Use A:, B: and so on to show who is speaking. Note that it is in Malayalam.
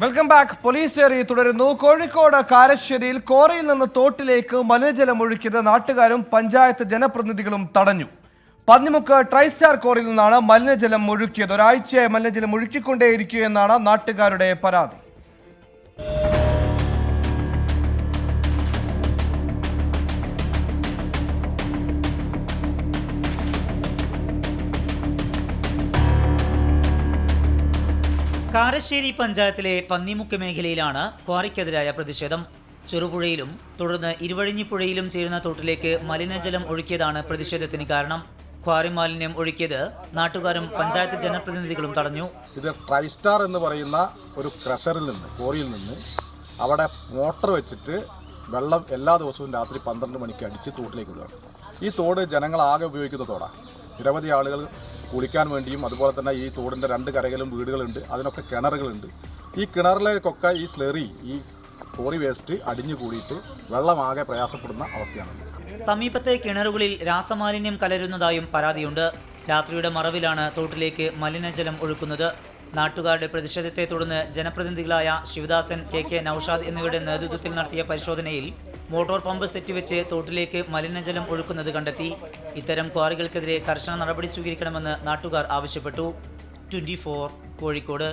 A: വെൽക്കം ബാക്ക് പോലീസ് ഏറി തുടരുന്നു. കോഴിക്കോട് കാരശ്ശേരിയിൽ കോറയിൽ നിന്ന് തോട്ടിലേക്ക് മലിനജലം ഒഴുക്കിയത് നാട്ടുകാരും പഞ്ചായത്ത് ജനപ്രതിനിധികളും തടഞ്ഞു. പന്നിമുക്ക് ട്രൈസ്റ്റാർ കോറിൽ നിന്നാണ് മലിനജലം ഒഴുക്കിയത്. ഒരാഴ്ചയായി മലിനജലം ഒഴുക്കിക്കൊണ്ടേയിരിക്കുകയെന്നാണ് നാട്ടുകാരുടെ പരാതി.
B: കാരശ്ശേരി പഞ്ചായത്തിലെ പന്നിമുക്ക് മേഖലയിലാണ് ക്വാറിക്കെതിരായ പ്രതിഷേധം. ചെറുപുഴയിലും തുടർന്ന് ഇരുവഴിഞ്ഞിപ്പുഴയിലും ചേരുന്ന തോട്ടിലേക്ക് മലിനജലം ഒഴുക്കിയതാണ് പ്രതിഷേധത്തിന് കാരണം. ക്വാറി മാലിന്യം ഒഴുക്കിയത് നാട്ടുകാരും പഞ്ചായത്ത് ജനപ്രതിനിധികളും തടഞ്ഞു.
C: ഇത് ട്രൈസ്റ്റാർ എന്ന് പറയുന്ന ഒരു ക്രഷറിൽ നിന്ന് കോറിയിൽ നിന്ന് അവിടെ മോട്ടർ വെച്ചിട്ട് വെള്ളം എല്ലാ ദിവസവും രാത്രി പന്ത്രണ്ട് മണിക്ക് അടിച്ച് തോട്ടിലേക്ക് വിടുകയാണ് ഈ തോട് ജനങ്ങളാകെ ഉപയോഗിക്കുന്ന തോടാണ്. നിരവധി ആളുകൾ കുളിക്കാൻ വേണ്ടിയും അതുപോലെ തന്നെ ഈ തോടിന്റെ രണ്ട് കരകളിലും വീടുകളുണ്ട് അതിനൊക്കെ കിണറുകളുണ്ട്. ഈ കിണറിലേക്കൊക്കെ ഈ സ്ലെറി ഈ കോറി വേസ്റ്റ് അടിഞ്ഞു കൂടിയിട്ട് വെള്ളമാകെ പ്രയാസപ്പെടുന്ന അവസ്ഥയാണ്.
B: സമീപത്തെ കിണറുകളിൽ രാസമാലിന്യം കലരുന്നതായും പരാതിയുണ്ട്. രാത്രിയുടെ മറവിലാണ് തോട്ടിലേക്ക് മലിനജലം ഒഴുക്കുന്നത്. നാട്ടുകാരുടെ പ്രതിഷേധത്തെ തുടർന്ന് ജനപ്രതിനിധികളായ ശിവദാസൻ കെ കെ നൌഷാദ് എന്നിവരുടെ നേതൃത്വത്തിൽ നടത്തിയ പരിശോധനയിൽ മോട്ടോർ പമ്പ് സെറ്റ് വെച്ച് തോട്ടിലേക്ക് മലിനജലം ഒഴുക്കുന്നത് കണ്ടെത്തി. ഇത്തരം ക്വാറികൾക്കെതിരെ കർശന നടപടി സ്വീകരിക്കണമെന്ന് നാട്ടുകാർ ആവശ്യപ്പെട്ടു. ട്വന്റി കോഴിക്കോട്.